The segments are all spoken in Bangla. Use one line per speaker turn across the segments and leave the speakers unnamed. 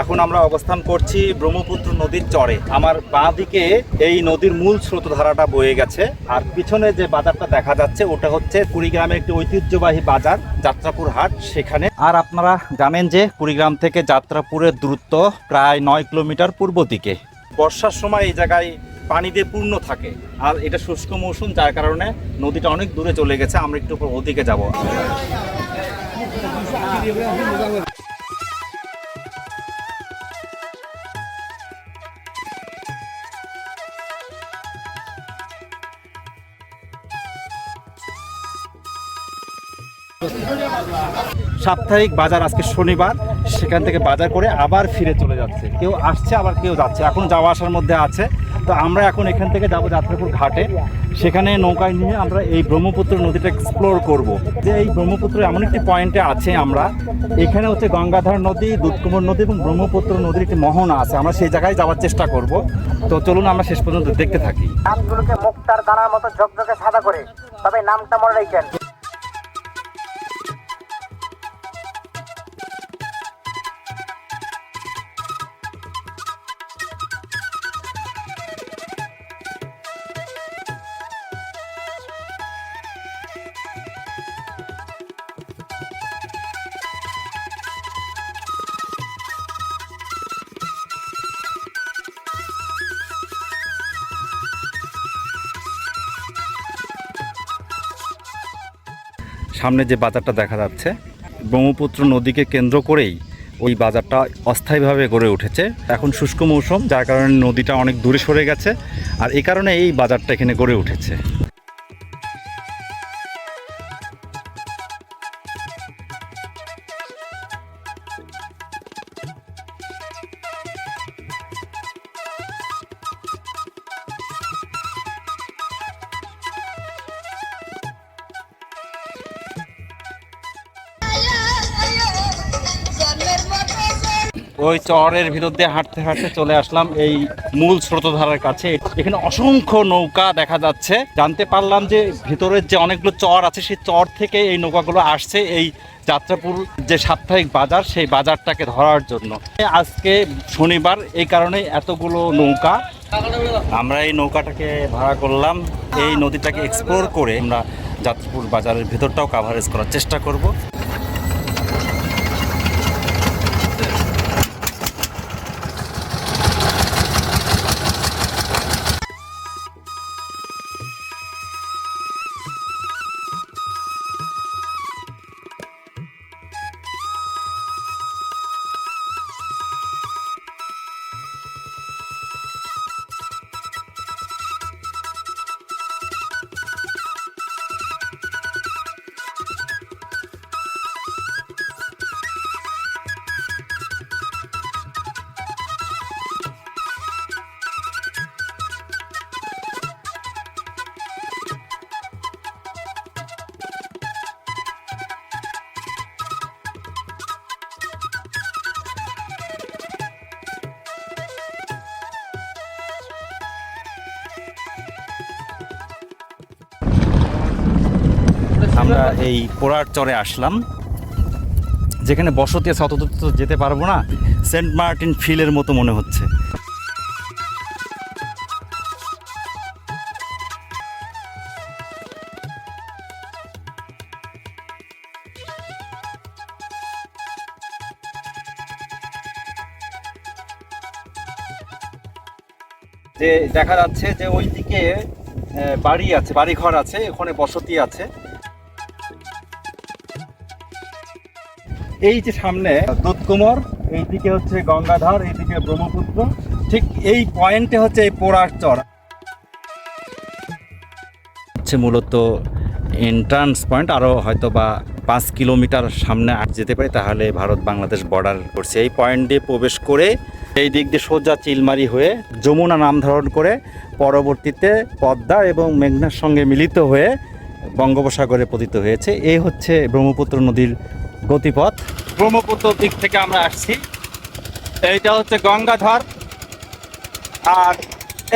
এখন আমরা অবস্থান করছি ব্রহ্মপুত্র নদীর চরে। আমার বাঁ দিকে এই নদীর মূল স্রোতধারাটা বয়ে গেছে। আর পিছনে যে বাজারটা দেখা যাচ্ছে, ওটা হচ্ছে কুড়িগ্রামের একটি ঐতিহ্যবাহী বাজার, যাত্রাপুর হাট। সেখানে আর আপনারা জানেন যে কুড়িগ্রাম থেকে যাত্রাপুরের দূরত্ব প্রায় নয় কিলোমিটার পূর্ব দিকে। বর্ষার সময় এই জায়গায় পানি দিয়ে পূর্ণ থাকে। আর এটা শুষ্ক মৌসুম, যার কারণে নদীটা অনেক দূরে চলে গেছে। আমরা একটু ওদিকে যাব। সাপ্তাহিক বাজার আজকে শনিবার, সেখান থেকে বাজার করে আবার ফিরে চলে যাচ্ছে। কেউ আসছে, আবার কেউ যাচ্ছে। এখন যাওয়া আসার মধ্যে আছে। তো আমরা এখন এখান থেকে যাব যাত্রাপুর ঘাটে। সেখানে নৌকায় নিয়ে আমরা এই ব্রহ্মপুত্র নদীটা এক্সপ্লোর করব। যে এই ব্রহ্মপুত্র এমন একটি পয়েন্টে আছে আমরা। এখানে হচ্ছে গঙ্গাধর নদী, দুধকুমর নদী এবং ব্রহ্মপুত্র নদীর একটি মোহনা আছে। আমরা সেই জায়গায় যাওয়ার চেষ্টা করব। তো চলুন আমরা শেষ পর্যন্ত দেখতে থাকি।
নামগুলোকে মুক্তার দানার মতো ঝকঝকে সাদা করে, তবে নামটা মনে রাখেন
সামনে যে বাজারটা দেখা যাচ্ছে, ব্রহ্মপুত্র নদীকে কেন্দ্র করেই ওই বাজারটা অস্থায়ীভাবে গড়ে উঠেছে। এখন শুষ্ক মৌসুম, যার কারণে নদীটা অনেক দূরে সরে গেছে, আর এই কারণে এই বাজারটা এখানে গড়ে উঠেছে। ওই চরের ভিতর দিয়ে হাঁটতে হাঁটতে চলে আসলাম এই মূল স্রোতধারার কাছে। এখানে অসংখ্য নৌকা দেখা যাচ্ছে। জানতে পারলাম যে ভিতরের যে অনেকগুলো চর আছে, সেই চর থেকে এই নৌকাগুলো আসছে এই যাত্রাপুর যে সাপ্তাহিক বাজার, সেই বাজারটাকে ধরার জন্য। আজকে শনিবার, এই কারণে এতগুলো নৌকা আমরা এই নৌকাটাকে ভাড়া করলাম। এই নদীটাকে এক্সপ্লোর করে আমরা যাত্রাপুর বাজারের ভিতরটাও কাভারেজ করার চেষ্টা করব। আমরা এই পোড়ার চরে আসলাম। যেখানে বসতি আছে অত তো যেতে পারব না। সেন্ট মার্টিন ফিলের মতো মনে হচ্ছে। যে দেখা যাচ্ছে যে ওইদিকে আহ, বাড়ি আছে বাড়ি ঘর আছে ওখানে বসতি আছে। এই যে সামনে দুধকুমর এইদিকে হচ্ছে গঙ্গাধর, এইদিকে ব্রহ্মপুত্র, ঠিক এই পয়েন্টে হচ্ছে এই পোড়ার চর। হচ্ছে মূলত এন্ট্রান্স পয়েন্ট আরও হয়তো বা পাঁচ কিলোমিটার সামনে যেতে পারি, তাহলে ভারত বাংলাদেশ বর্ডার করছে। এই পয়েন্ট দিয়ে প্রবেশ করে এই দিক দিয়ে সোজা চিলমারি হয়ে যমুনা নাম ধারণ করে পরবর্তীতে পদ্মা এবং মেঘনার সঙ্গে মিলিত হয়ে বঙ্গোপসাগরে পতিত হয়েছে। এই হচ্ছে ব্রহ্মপুত্র নদীর গতিপথ। ব্রহ্মপুত্র দিক থেকে আমরা আসছি। এইটা হচ্ছে গঙ্গাধর আর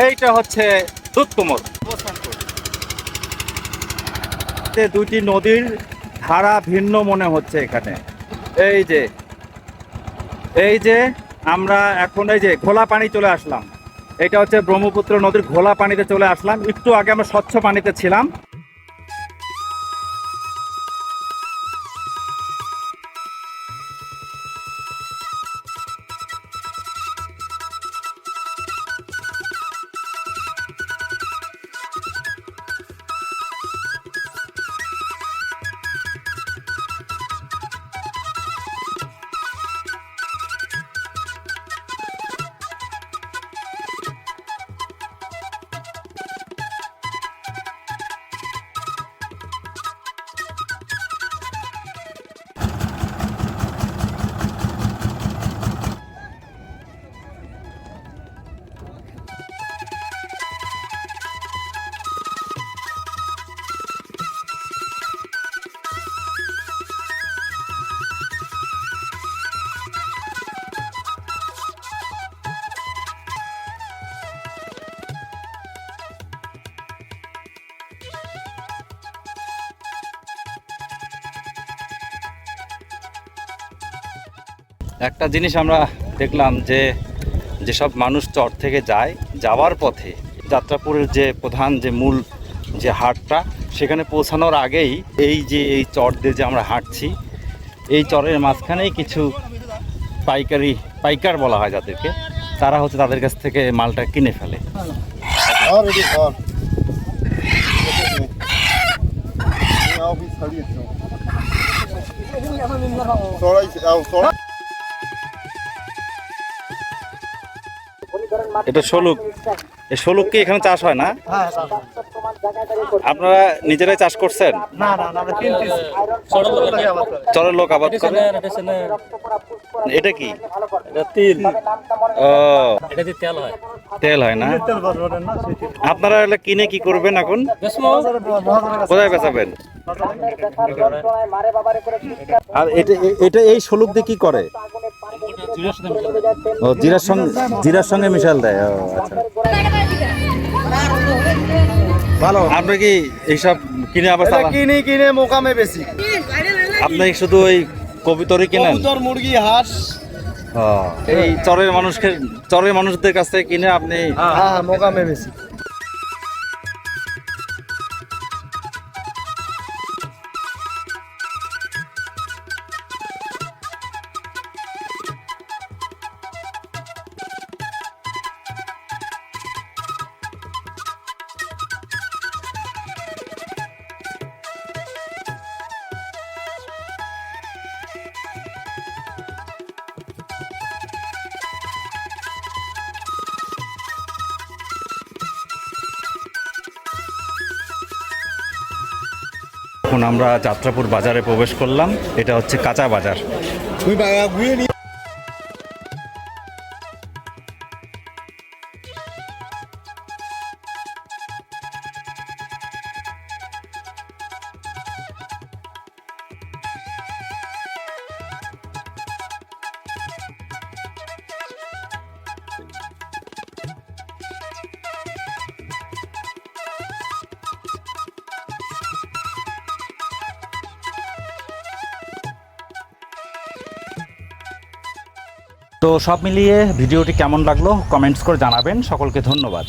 এইটা হচ্ছে দুধকুমর দুটি নদীর ধারা ভিন্ন মনে হচ্ছে এখানে। এই যে এই যে আমরা এখন এই যে ঘোলা পানি চলে আসলাম। এটা হচ্ছে ব্রহ্মপুত্র নদীর ঘোলা পানিতে চলে আসলাম। একটু আগে আমরা স্বচ্ছ পানিতে ছিলাম। একটা জিনিস আমরা দেখলাম যে যেসব মানুষ চর থেকে যায়, যাওয়ার পথে যাত্রাপুরের যে প্রধান যে মূল যে হাটটা, সেখানে পৌঁছানোর আগেই এই যে এই চর দিয়ে যে আমরা হাঁটছি, এই চরের মাঝখানেই কিছু পাইকারি, পাইকার বলা হয় যাদেরকে, তারা হচ্ছে তাদের কাছ থেকে মালটা কিনে ফেলে। এটা শোলুক। এই শোলুক কি এখানে চাষ হয় না? আপনারা নিজেরাই চাষ করছেন? চরের লোক আবাদ করে। এটা কি?
তিল।
ও।
এটা তেল হয়।
তেল হয় না? আপনারা এলে কিনে কি করবেন এখন? কোথায় বেচাবেন? আর এটা এটা এই শোলুক দিয়ে কি করে? ও জিরার সঙ্গে জিরার সঙ্গে মিশাল দেয় ও আচ্ছা।
ভালো।
আপনি কি এইসব কিনে আবার
কিনে কিনে মোকামে বেশি।
আপনি শুধু ওই কবিতরই কিনেন?
কবুতর মুরগি হাঁস।
এই চরের মানুষকে চরের মানুষদের কাছ থেকে কিনে আপনি
হ্যাঁ মোকামে বেশি।
এখন আমরা যাত্রাপুর বাজারে প্রবেশ করলাম। এটা হচ্ছে কাঁচা বাজার। তো সব মিলিয়ে ভিডিওটি কেমন লাগল? কমেন্টস করে জানাবেন। সকলকে ধন্যবাদ।